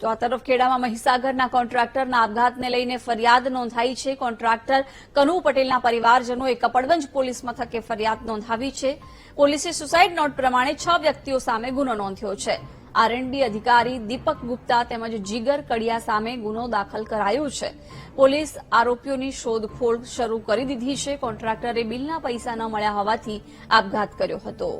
તો આ તરફ ખેડામાં મહીસાગરના કોન્ટ્રાક્ટરના આપઘાતને લઈને ફરિયાદ નોંધાઈ છે. કોન્ટ્રાક્ટર કનુ પટેલના પરિવારજનોએ કપડવંજ પોલીસ મથકે ફરિયાદ નોંધાવી છે. પોલીસે સુસાઇડ નોટ પ્રમાણે છ વ્યક્તિઓ સામે ગુનો નોંધ્યો છે. આરએનડી અધિકારી દીપક ગુપ્તા તેમજ જીગર કડિયા સામે ગુનો દાખલ કરાયો છે. પોલીસ આરોપીઓની શોધખોળ શરૂ કરી દીધી છે. કોન્ટ્રાક્ટરે બિલના પૈસા ન મળ્યા હોવાથી આપઘાત કર્યો હતો.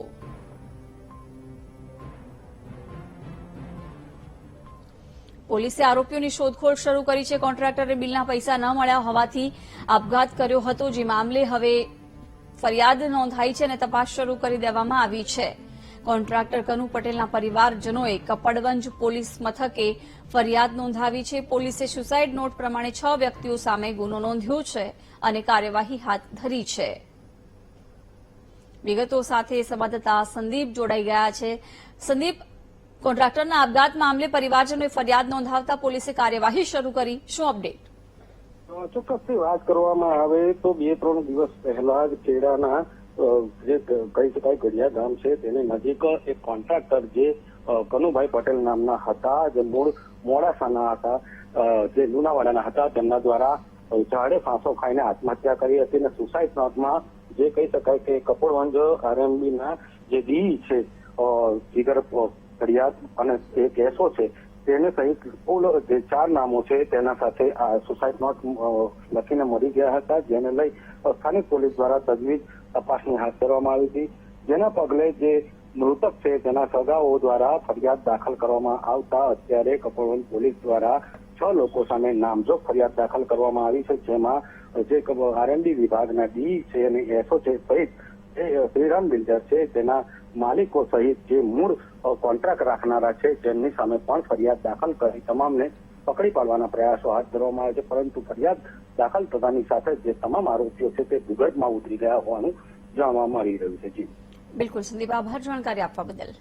પોલીસે આરોપીઓની શોધખોળ શરૂ કરી છે. કોન્ટ્રાક્ટરે બિલના પૈસા ન મળ્યા હોવાથી આપઘાત કર્યો હતો. જે મામલે હવે ફરિયાદ નોંધાઈ છે અને તપાસ શરૂ કરી દેવામાં આવી છે. કોન્ટ્રાક્ટર કનુ પટેલના પરિવારજનોએ કપડવંજ પોલીસ મથકે ફરિયાદ નોંધાવી છે. પોલીસે સુસાઇડ નોટ પ્રમાણે છ વ્યક્તિઓ સામે ગુનો નોંધ્યો છે અને કાર્યવાહી હાથ ધરી છે. વિગતો સાથે સંવાદદાતા સંદીપ જોડાઈ ગયા છે. સંદીપ કોન્ટ્રાક્ટરના આપઘાત મામલે પરિવારજનોએ ફરિયાદ નોંધાવતા પોલીસે કાર્યવાહી શરૂ કરી. શું અપડેટ? ચોક્કસથી વાત કરવામાં આવે તો બે ત્રણ દિવસ પહેલા જ ખેડાના જે કહી શકાય ગઢિયા ગામ છે તેની નજીક એક કોન્ટ્રાક્ટર જે કનુભાઈ પટેલ નામના હતા, જે મૂળ મોડાસાના હતા જે લુણાવાડાના હતા, તેમના દ્વારા ઝાડે ફાંસો ખાઈને આત્મહત્યા કરી હતી અને સુસાઇડ નોટમાં જે કહી શકાય કે કપોળવંજ આરએમબીના જે ડી છે જીગર ફરિયાદ અને જે કેસો છે, તેને સહિત જે ચાર નામો છે, તેના સાથે આ સુસાઇડ નોટ લખીને મરી ગયા હતા, જેને લઈ સ્થાનિક પોલીસ દ્વારા તજવીજ તપાસણી હાથ ધરવામાં આવી હતી. જેના પગલે જે મૃતક છે, તેના સગાઓ દ્વારા ફરિયાદ દાખલ કરવામાં આવતા અત્યારે કપોળવંજ પોલીસ દ્વારા છ લોકો સામે નામજોગ ફરિયાદ દાખલ કરવામાં આવી છે, જેમાં જે આરએમડી વિભાગના ડી છે અને એસઓ છે સહિત જે શ્રીરામ બિલ્ડર છે, તેના માલિકો સહિત જે મૂળ કોન્ટ્રાક્ટ રાખનારા છે તેમની સામે પણ ફરિયાદ દાખલ કરી, તમામને પકડી પાડવાના પ્રયાસો હાથ ધરવામાં આવે છે, પરંતુ ફરિયાદ દાખલ થતાની સાથે જે તમામ આરોપીઓ છે, તે ભૂગર્ભમાં ઉતરી ગયા હોવાનું જાણવા મળી રહ્યું છે. જી. બિલકુલ, સંદીપ, આભાર જાણકારી આપવા બદલ.